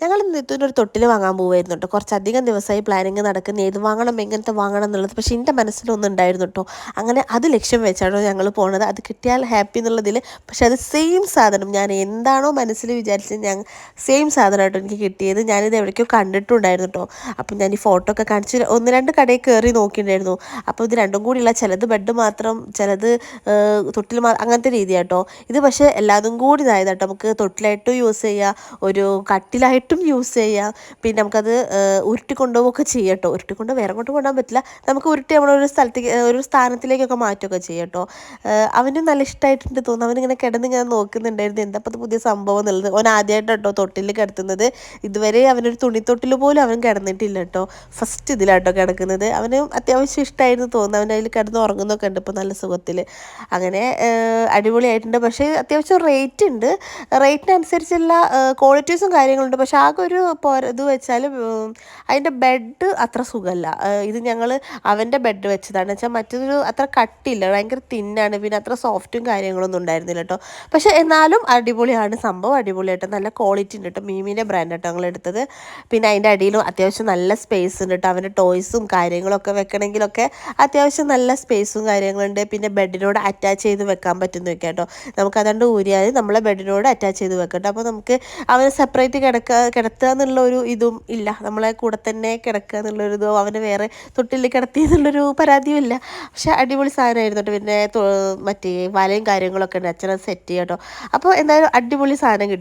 ഞങ്ങൾ ഒരു തൊട്ടിൽ വാങ്ങാൻ പോകുമായിരുന്നു കേട്ടോ കുറച്ചധികം ദിവസമായി പ്ലാനിങ് നടക്കുന്ന. ഏത് വാങ്ങണം എങ്ങനത്തെ വാങ്ങണം എന്നുള്ളത് പക്ഷേ എന്റെ മനസ്സിലൊന്നും ഉണ്ടായിരുന്നു കേട്ടോ അങ്ങനെ അത് ലക്ഷ്യം വെച്ചാണോ ഞങ്ങൾ പോണത്. അത് കിട്ടിയാൽ ഹാപ്പി എന്നുള്ളതിൽ പക്ഷേ അത് സെയിം സാധനം ഞാൻ എന്താണോ മനസ്സിൽ വിചാരിച്ചത് ഞാൻ സെയിം സാധനമായിട്ടോ എനിക്ക് കിട്ടിയത്. ഞാനിത് എവിടേക്കോ കണ്ടിട്ടുണ്ടായിരുന്നു കേട്ടോ അപ്പം ഞാൻ ഈ ഫോട്ടോ ഒക്കെ കാണിച്ച് ഒന്ന് രണ്ട് കടയിൽ കയറി നോക്കിയിട്ടുണ്ടായിരുന്നു. അപ്പോൾ ഇത് രണ്ടും കൂടിയുള്ള ചിലത് ബെഡ് മാത്രം ചിലത് തൊട്ടിൽ അങ്ങനത്തെ രീതിയാട്ടോ ഇത് പക്ഷേ എല്ലാതും കൂടി ഇതായതാട്ടോ നമുക്ക് തൊട്ടിലായിട്ടും യൂസ് ചെയ്യുക ഒരു കട്ടിലായിട്ടും യൂസ് ചെയ്യാം. പിന്നെ നമുക്കത് ഉരുട്ടി കൊണ്ടുപോവുകയൊക്കെ ചെയ്യാം കേട്ടോ. ഉരുട്ടി കൊണ്ട് വേറെ കൊണ്ട് കൊണ്ടുപോകാൻ പറ്റില്ല. നമുക്ക് ഉരുട്ടി നമ്മളൊരു സ്ഥലത്തേക്ക് ഒരു സ്ഥാനത്തിലേക്കൊക്കെ മാറ്റുകയൊക്കെ ചെയ്യാം കേട്ടോ. അവന് നല്ല ഇഷ്ടമായിട്ടുണ്ട് തോന്നുന്നു. അവനിങ്ങനെ കിടന്ന് ഇങ്ങനെ നോക്കുന്നുണ്ടായിരുന്നു. എന്താ പുതിയ സംഭവം എന്നുള്ളത്. അവൻ ആദ്യമായിട്ട് കേട്ടോ തൊട്ടിൽ കിടത്തുന്നത്. ഇതുവരെ അവനൊരു തുണിത്തൊട്ടിൽ പോലും അവൻ കിടന്നിട്ടില്ല കേട്ടോ. ഫസ്റ്റ് ഇതിലാട്ടോ കിടക്കുന്നത്. അവന് അത്യാവശ്യം ഇഷ്ടമായിരുന്നു തോന്നുന്നു. അവൻ അതിൽ കിടന്ന് ഉറങ്ങുന്നൊക്കെ ഉണ്ട് ഇപ്പോൾ നല്ല സുഖത്തിൽ. അങ്ങനെ അടിപൊളിയായിട്ടുണ്ട്. പക്ഷേ അത്യാവശ്യം റേറ്റ് ഉണ്ട്. റേറ്റിനനുസരിച്ചുള്ള ക്വാളിറ്റീസും കാര്യങ്ങളുണ്ട്. പക്ഷേ ആകെ ഒരു പോര ഇത് വെച്ചാൽ അതിന്റെ ബെഡ് അത്ര സുഖമല്ല ഇത് ഞങ്ങൾ അവന്റെ ബെഡ് വെച്ചതാണ്. വെച്ചാൽ മറ്റൊരു അത്ര കട്ടില്ല ഭയങ്കര തിന്നാണ്. പിന്നെ അത്ര സോഫ്റ്റും കാര്യങ്ങളൊന്നും ഉണ്ടായിരുന്നില്ല കേട്ടോ. പക്ഷെ എന്നാലും അടിപൊളിയാണ്. സംഭവം അടിപൊളിയായിട്ട് നല്ല ക്വാളിറ്റി ഉണ്ട് കേട്ടോ. മീമിന്റെ ബ്രാൻഡ് കേട്ടോ ഞങ്ങൾ എടുത്തത്. പിന്നെ അതിന്റെ അടിയിലും അത്യാവശ്യം നല്ല സ്പേസ് ഉണ്ട് കേട്ടോ. അവന്റെ ടോയ്സും കാര്യങ്ങളൊക്കെ വെക്കണമെങ്കിലൊക്കെ അത്യാവശ്യം നല്ല സ്പേസും കാര്യങ്ങളുണ്ട് പിന്നെ ബെഡിനോട് അറ്റാച്ച് ചെയ്ത് വെക്കാൻ പറ്റുന്ന വെക്കാം കേട്ടോ. നമുക്ക് അതുകൊണ്ട് ഊരിയാൽ നമ്മളെ ബെഡിനോട് അറ്റാച്ച് ചെയ്ത് വെക്കാം കേട്ടോ. അപ്പോൾ നമുക്ക് അവനെ സെപ്പറേറ്റ് കിടക്കുക കിടത്തുക എന്നുള്ള ഒരു ഇതും ഇല്ല. നമ്മളെ കൂടെ തന്നെ കിടക്കുക എന്നുള്ളൊരു ഇതോ അവനെ വേറെ തൊട്ടിൽ കിടത്തി എന്നുള്ളൊരു പരാതിയും ഇല്ല. പക്ഷെ അടിപൊളി സാധനമായിരുന്നു കേട്ടോ. പിന്നെ മറ്റേ വലയും കാര്യങ്ങളൊക്കെ ഉണ്ട്. അച്ഛനത് സെറ്റ് ചെയ്യാം കേട്ടോ അപ്പോൾ എന്തായാലും അടിപൊളി സാധനം കിട്ടി.